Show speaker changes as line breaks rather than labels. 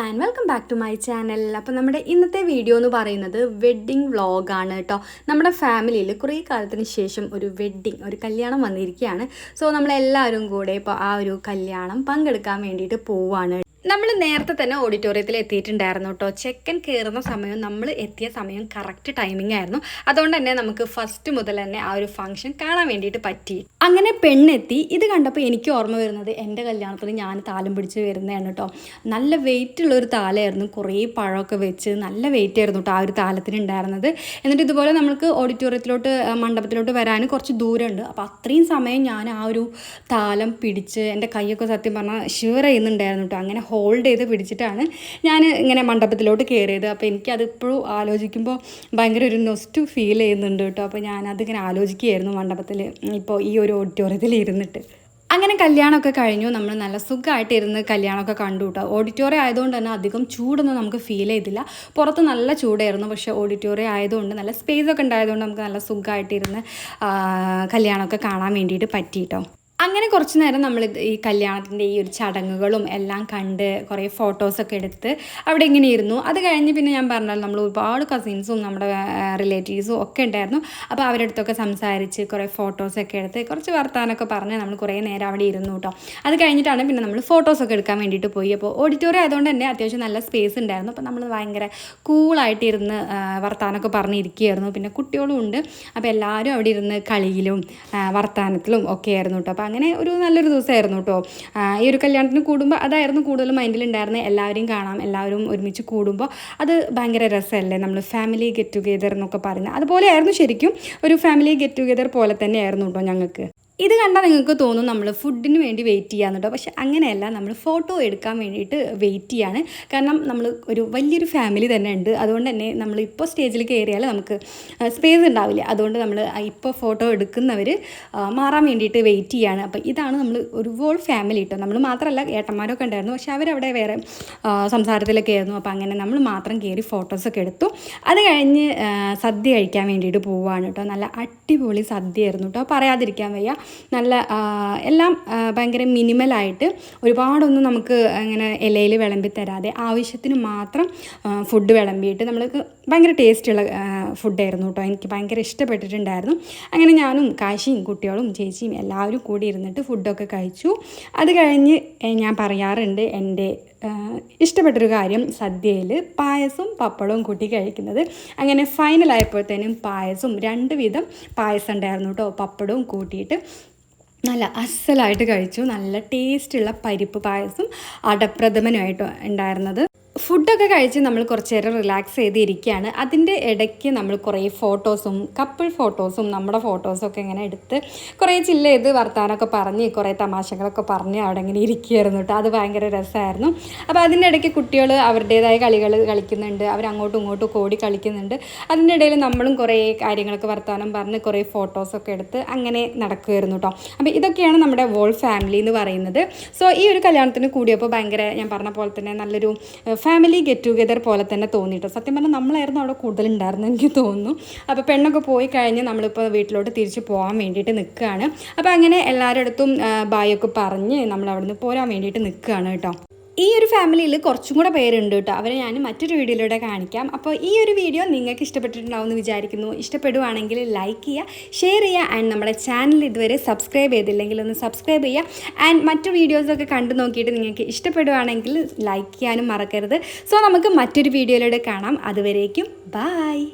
And welcome back to my channel അപ്പോൾ നമ്മുടെ ഇന്നത്തെ വീഡിയോ എന്ന് പറയുന്നത് വെഡ്ഡിങ് വ്ളോഗാണ് കേട്ടോ നമ്മുടെ ഫാമിലിയിൽ കുറേ കാലത്തിന് ശേഷം ഒരു വെഡ്ഡിങ് ഒരു കല്യാണം വന്നിരിക്കുകയാണ്. സോ നമ്മളെല്ലാവരും കൂടെ ഇപ്പോൾ ആ ഒരു കല്യാണം പങ്കെടുക്കാൻ വേണ്ടിയിട്ട് പോവാണ് നമ്മൾ നേരത്തെ തന്നെ ഓഡിറ്റോറിയത്തിൽ എത്തിയിട്ടുണ്ടായിരുന്നു കേട്ടോ ചെക്കൻ കയറുന്ന സമയം നമ്മൾ എത്തിയ സമയം കറക്റ്റ് ടൈമിംഗ് ആയിരുന്നു. അതുകൊണ്ട് തന്നെ നമുക്ക് ഫസ്റ്റ് മുതൽ തന്നെ ആ ഒരു ഫംഗ്ഷൻ കാണാൻ വേണ്ടിയിട്ട് പറ്റി. അങ്ങനെ പെണ്ണെത്തി. ഇത് കണ്ടപ്പോൾ എനിക്ക് ഓർമ്മ വരുന്നത് എന്റെ കല്യാണത്തിന് ഞാൻ താലം പിടിച്ച് വരുന്നതാണ് കേട്ടോ നല്ല വെയിറ്റ് ഉള്ള ഒരു താലമായിരുന്നു കുറേ പഴമൊക്കെ വെച്ച് നല്ല വെയിറ്റ് ആയിരുന്നു കേട്ടോ ആ ഒരു താലത്തിന് ഉണ്ടായിരുന്നത്. എന്നിട്ട് ഇതുപോലെ നമുക്ക് ഓഡിറ്റോറിയത്തിലോട്ട് മണ്ഡപത്തിലോട്ട് വരാൻ കുറച്ച് ദൂരമുണ്ട്. അപ്പോൾ അത്രയും സമയം ഞാൻ ആ ഒരു താലം പിടിച്ച് എന്റെ കൈയൊക്കെ സത്യം പറഞ്ഞാൽ ഷിവർ ചെയ്യുന്നുണ്ടായിരുന്നു കേട്ടോ അങ്ങനെ ഹോൾഡ് ചെയ്ത് പിടിച്ചിട്ടാണ് ഞാൻ ഇങ്ങനെ മണ്ഡപത്തിലോട്ട് കയറിയത് അപ്പോൾ എനിക്കത് ഇപ്പോഴും ആലോചിക്കുമ്പോൾ ഭയങ്കര ഒരു നൊസ്റ്റു ഫീൽ ചെയ്യുന്നുണ്ട് കേട്ടോ. അപ്പോൾ ഞാനതിങ്ങനെ ആലോചിക്കുകയായിരുന്നു മണ്ഡപത്തിൽ ഇപ്പോൾ ഈ ഒരു ഓഡിറ്റോറിയത്തിൽ ഇരുന്നിട്ട്. അങ്ങനെ കല്യാണമൊക്കെ കഴിഞ്ഞു. നമ്മൾ നല്ല സുഖമായിട്ട് ഇരുന്ന് കല്യാണമൊക്കെ കണ്ടു കേട്ടോ. ഓഡിറ്റോറിയം ആയതുകൊണ്ട് തന്നെ അധികം ചൂടൊന്നും നമുക്ക് ഫീൽ ചെയ്തില്ല. പുറത്ത് നല്ല ചൂടായിരുന്നു. പക്ഷേ ഓഡിറ്റോറിയം ആയതുകൊണ്ട് നല്ല സ്പേസ് ഒക്കെ ഉണ്ടായതുകൊണ്ട് നമുക്ക് നല്ല സുഖമായിട്ടിരുന്ന് കല്യാണമൊക്കെ കാണാൻ വേണ്ടിയിട്ട് പറ്റി കേട്ടോ. അങ്ങനെ കുറച്ച് നേരം നമ്മൾ ഈ കല്യാണത്തിന്റെ ഈ ഒരു ചടങ്ങുകളും എല്ലാം കണ്ട് കുറേ ഫോട്ടോസൊക്കെ എടുത്ത് അവിടെ ഇങ്ങനെ ഇരുന്നു. അത് കഴിഞ്ഞ് പിന്നെ ഞാൻ പറഞ്ഞാൽ നമ്മൾ ഒരുപാട് കസിൻസും നമ്മുടെ റിലേറ്റീവ്സും ഒക്കെ ഉണ്ടായിരുന്നു. അപ്പോൾ അവരുടെ അടുത്തൊക്കെ സംസാരിച്ച് കുറേ ഫോട്ടോസൊക്കെ എടുത്ത് കുറച്ച് വർത്താനൊക്കെ പറഞ്ഞ് നമ്മൾ കുറേ നേരം അവിടെ ഇരുന്നു കേട്ടോ. അത് കഴിഞ്ഞിട്ടാണ് പിന്നെ നമ്മൾ ഫോട്ടോസൊക്കെ എടുക്കാൻ വേണ്ടിയിട്ട് പോയി. അപ്പോൾ ഓഡിറ്റോറിയം ആയതുകൊണ്ട് തന്നെ അത്യാവശ്യം നല്ല സ്പേസ് ഉണ്ടായിരുന്നു. അപ്പോൾ നമ്മൾ ഭയങ്കര കൂളായിട്ടിരുന്ന് വർത്താനമൊക്കെ പറഞ്ഞിരിക്കുകയായിരുന്നു. പിന്നെ കുട്ടികളും ഉണ്ട്. അപ്പോൾ എല്ലാവരും അവിടെ ഇരുന്ന് കളിയിലും വർത്തമാനത്തിലും ഒക്കെ ആയിരുന്നു കേട്ടോ. അപ്പോൾ അങ്ങനെ ഒരു നല്ലൊരു ദിവസമായിരുന്നു കേട്ടോ ഈ ഒരു കല്യാണത്തിന് കൂടുമ്പോൾ അതായിരുന്നു കൂടുതൽ മൈൻഡിലുണ്ടായിരുന്നത് എല്ലാവരെയും കാണാം എല്ലാവരും ഒരുമിച്ച് കൂടുമ്പോൾ അത് ഭയങ്കര രസമല്ലേ? നമ്മൾ ഫാമിലി ഗെറ്റ് ടുഗെദർ എന്നൊക്കെ പറയുന്നത് അതുപോലെയായിരുന്നു ശരിക്കും ഒരു ഫാമിലി ഗെറ്റ് ടുഗെദർ പോലെ തന്നെയായിരുന്നു കേട്ടോ ഞങ്ങൾക്ക്. ഇത് കണ്ടാൽ നിങ്ങൾക്ക് തോന്നും നമ്മൾ ഫുഡിന് വേണ്ടി വെയിറ്റ് ചെയ്യാന്ന് പക്ഷെ അങ്ങനെയല്ല. നമ്മൾ ഫോട്ടോ എടുക്കാൻ വേണ്ടിയിട്ട് വെയിറ്റ് ചെയ്യാണ്. കാരണം നമ്മൾ ഒരു വലിയൊരു ഫാമിലി തന്നെ ഉണ്ട്. അതുകൊണ്ട് തന്നെ നമ്മൾ ഇപ്പോൾ സ്റ്റേജിൽ കയറിയാൽ നമുക്ക് സ്പേസ് ഉണ്ടാവില്ല. അതുകൊണ്ട് നമ്മൾ ഇപ്പോൾ ഫോട്ടോ എടുക്കുന്നവർ മാറാൻ വേണ്ടിയിട്ട് വെയിറ്റ് ചെയ്യാണ്. അപ്പോൾ ഇതാണ് നമ്മൾ ഒരു വോൾ ഫാമിലി കേട്ടോ നമ്മൾ മാത്രമല്ല ഏട്ടന്മാരൊക്കെ ഉണ്ടായിരുന്നു. പക്ഷെ അവരവിടെ വേറെ സംസാരത്തിലൊക്കെ ആയിരുന്നു. അപ്പോൾ അങ്ങനെ നമ്മൾ മാത്രം കയറി ഫോട്ടോസൊക്കെ എടുത്തു. അത് കഴിഞ്ഞ് സദ്യ കഴിക്കാൻ വേണ്ടിയിട്ട് പോവാണ് കേട്ടോ നല്ല അടിപൊളി സദ്യയായിരുന്നു കേട്ടോ പറയാതിരിക്കാൻ വയ്യ. നല്ല എല്ലാം ഭയങ്കര മിനിമലായിട്ട് ഒരുപാടൊന്നും നമുക്ക് അങ്ങനെ ഇലയിൽ വിളമ്പി തരാതെ ആവശ്യത്തിന് മാത്രം ഫുഡ് വിളമ്പിയിട്ട് നമ്മൾക്ക് ഭയങ്കര ടേസ്റ്റുള്ള ഫുഡായിരുന്നു കേട്ടോ. എനിക്ക് ഭയങ്കര ഇഷ്ടപ്പെട്ടിട്ടുണ്ടായിരുന്നു. അങ്ങനെ ഞാനും കാശിയും കുട്ടികളും ചേച്ചിയും എല്ലാവരും കൂടി ഇരുന്നിട്ട് ഫുഡൊക്കെ കഴിച്ചു. അത് കഴിഞ്ഞ് ഞാൻ പറയാറുണ്ട് എന്റെ ഇഷ്ടപ്പെട്ടൊരു കാര്യം സദ്യയിൽ പായസവും പപ്പടവും കൂട്ടി കഴിക്കുന്നത്. അങ്ങനെ ഫൈനലായപ്പോഴത്തേനും പായസവും രണ്ട് വിധം പായസം ഉണ്ടായിരുന്നു കേട്ടോ. പപ്പടവും കൂട്ടിയിട്ട് നല്ല അസലായിട്ട് കഴിച്ചു. നല്ല ടേസ്റ്റുള്ള പരിപ്പ് പായസം അടപ്രഥമനുമായിട്ട് ഉണ്ടായിരുന്നത്. ഫുഡൊക്കെ കഴിച്ച് നമ്മൾ കുറച്ച് നേരം റിലാക്സ് ചെയ്തിരിക്കുകയാണ്. അതിന്റെ ഇടയ്ക്ക് നമ്മൾ കുറേ ഫോട്ടോസും കപ്പിൾ ഫോട്ടോസും നമ്മുടെ ഫോട്ടോസും ഒക്കെ ഇങ്ങനെ എടുത്ത് കുറേ ചില്ല ചെയ്ത് വർത്താനമൊക്കെ പറഞ്ഞ് കുറേ തമാശകളൊക്കെ പറഞ്ഞ് അവിടെ ഇങ്ങനെ ഇരിക്കുകയായിരുന്നു കേട്ടോ. അത് ഭയങ്കര രസമായിരുന്നു. അപ്പോൾ അതിന്റെ ഇടയ്ക്ക് കുട്ടികൾ അവരുടേതായ കളികൾ കളിക്കുന്നുണ്ട്. അവർ അങ്ങോട്ടും ഇങ്ങോട്ടും ഓടി കളിക്കുന്നുണ്ട്. അതിന്റെ ഇടയിൽ നമ്മളും കുറേ കാര്യങ്ങളൊക്കെ വർത്താനം പറഞ്ഞ് കുറേ ഫോട്ടോസൊക്കെ എടുത്ത് അങ്ങനെ നടക്കുമായിരുന്നു കേട്ടോ. അപ്പോൾ ഇതൊക്കെയാണ് നമ്മുടെ വോൾ ഫാമിലി എന്ന് പറയുന്നത്. സോ ഈ ഒരു കല്യാണത്തിന് കൂടിയപ്പോൾ ഭയങ്കര ഞാൻ പറഞ്ഞ പോലെ തന്നെ നല്ലൊരു ഫാമിലി ഗെറ്റ് ടുഗെദർ പോലെ തന്നെ തോന്നിട്ടോ സത്യം പറഞ്ഞാൽ നമ്മളായിരുന്നു അവിടെ കൂടുതലുണ്ടായിരുന്നു എനിക്ക് തോന്നുന്നു. അപ്പോൾ പെണ്ണൊക്കെ പോയി കഴിഞ്ഞ് നമ്മളിപ്പോൾ വീട്ടിലോട്ട് തിരിച്ച് പോകാൻ വേണ്ടിയിട്ട് നിൽക്കുകയാണ് അപ്പോൾ അങ്ങനെ എല്ലാവരുടെ അടുത്തും ബായൊക്കെ പറഞ്ഞ് നമ്മൾ അവിടുന്ന് പോരാൻ വേണ്ടിയിട്ട് നിൽക്കുകയാണ് കേട്ടോ. ഈ ഒരു ഫാമിലിയിൽ കുറച്ചും കൂടെ പേരുണ്ട് കേട്ടോ. അവരെ ഞാൻ മറ്റൊരു വീഡിയോയിലൂടെ കാണിക്കാം. അപ്പോൾ ഈ ഒരു വീഡിയോ നിങ്ങൾക്ക് ഇഷ്ടപ്പെട്ടിട്ടുണ്ടാവും എന്ന് വിചാരിക്കുന്നു. ഇഷ്ടപ്പെടുവാണെങ്കിൽ ലൈക്ക് ചെയ്യുക ഷെയർ ചെയ്യുക ആൻഡ് നമ്മുടെ ചാനൽ ഇതുവരെ സബ്സ്ക്രൈബ് ചെയ്തില്ലെങ്കിൽ ഒന്ന് സബ്സ്ക്രൈബ് ചെയ്യുക. ആൻഡ് മറ്റു വീഡിയോസൊക്കെ കണ്ടു നോക്കിയിട്ട് നിങ്ങൾക്ക് ഇഷ്ടപ്പെടുവാണെങ്കിൽ ലൈക്ക് ചെയ്യാനും മറക്കരുത്. സോ നമുക്ക് മറ്റൊരു വീഡിയോയിലൂടെ കാണാം. അതുവരേക്കും ബായ്